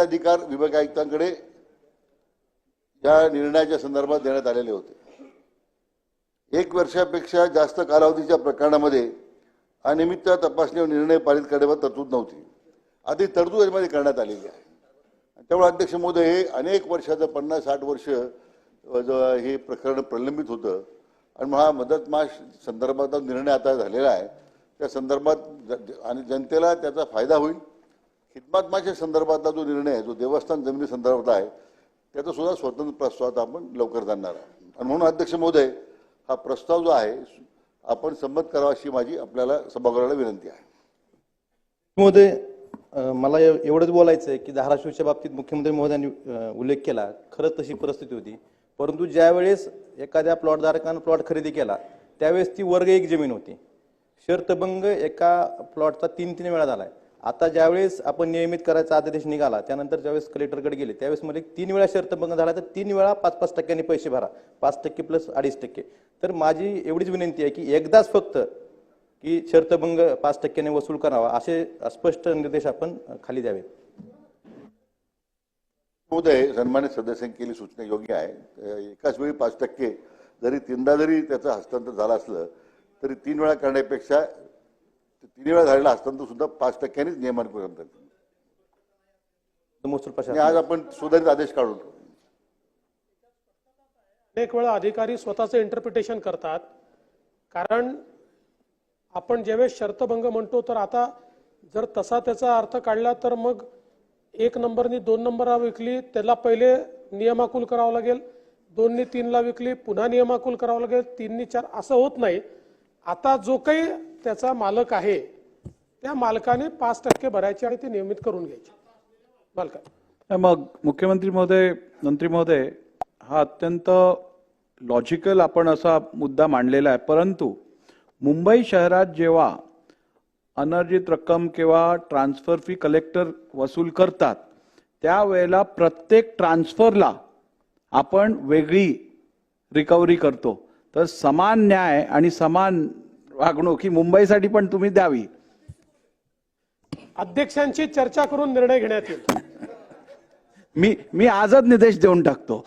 अधिकार विभाग आयुक्तांकडे या निर्णयाच्या संदर्भात देण्यात आलेले होते. एक वर्षापेक्षा जास्त कालावधीच्या प्रकरणामध्ये अनियमित तपासणी व निर्णय पारित करण्यावर तरतूद नव्हती. आधी तरतूद यामध्ये करण्यात आलेली आहे. त्यामुळे अध्यक्ष महोदय हे अनेक वर्षाचं पन्नास साठ वर्ष हे प्रकरण प्रलंबित होतं. आणि मग हा मदत माश संदर्भात निर्णय आता झालेला आहे. त्या संदर्भात आणि जनतेला त्याचा फायदा होईल. खिदमत संदर्भातला जो निर्णय आहे जो देवस्थान जमिनी संदर्भात आहे त्याचा सुद्धा स्वतंत्र प्रस्ताव आपण लवकर जाणणार आहे आणि म्हणून अध्यक्ष महोदय हा प्रस्ताव जो आहे आपण संमत करावा अशी माझी आपल्याला सभागृहाला विनंती आहे. महोदय मला एवढंच बोलायचं आहे की धाराशिवच्या बाबतीत मुख्यमंत्री महोदयांनी उल्लेख केला खरंच तशी परिस्थिती होती. परंतु ज्यावेळेस एखाद्या प्लॉटधारकानं प्लॉट खरेदी केला त्यावेळेस ती वर्ग एक जमीन होती. शर्तभंग एका प्लॉटचा तीन तीन वेळा झाला आहे आता ज्यावेळेस आपण नियमित करायचा आदेश निघाला त्यानंतर ज्यावेळेस कलेक्टरकडे गेले त्यावेळेस मध्ये तीन वेळा शर्तभंग झाला तर तीन वेळा पाच पाच टक्क्यांनी पैसे भरा. पाच टक्के प्लस अडीच टक्के. तर माझी एवढीच विनंती आहे की एकदाच फक्त की शर्तभंग पाच टक्क्याने वसूल करावा असे स्पष्ट निर्देश आपण खाली द्यावेत. उदय सन्मानित सदस्यांनी केली सूचना योग्य आहे. एकाच वेळी पाच टक्के जरी तीनदा जरी त्याचं हस्तांतर झालं असलं तरी तीन वेळा करण्यापेक्षा तीन वेळा झालेलं हस्तांतर सुद्धा पाच टक्क्यांनीच नियमान प्रशासन आज आपण सुधारित आदेश काढून अनेक वेळा अधिकारी स्वतःचं इंटरप्रिटेशन करतात. कारण आपण ज्यावेळेस शर्तभंग म्हणतो तर आता जर तसा त्याचा अर्थ काढला तर मग एक नंबरनी दोन नंबरला विकली त्याला पहिले नियमाकुल करावं लागेल दोननी तीनला विकली पुन्हा नियमाकुल करावं लागेल तीननी चार असं होत नाही. आता जो काही त्याचा मालक आहे त्या मालकाने पाच टक्के भरायचे आणि ते नियमित करून घ्यायचे. मालका मग मुख्यमंत्री महोदय मंत्री महोदय हा अत्यंत लॉजिकल आपण असा मुद्दा मांडलेला आहे. परंतु मुंबई शहरात जेव्हा अनर्जित रक्कम किंवा ट्रान्सफर फी कलेक्टर वसूल करतात त्यावेळेला प्रत्येक ट्रान्सफरला आपण वेगळी रिकव्हरी करतो. तर समान न्याय आणि समान वागणूक ही मुंबईसाठी पण तुम्ही द्यावी. अध्यक्षांची चर्चा करून निर्णय घेण्यात येईल. मी मी आजच निर्देश देऊन टाकतो.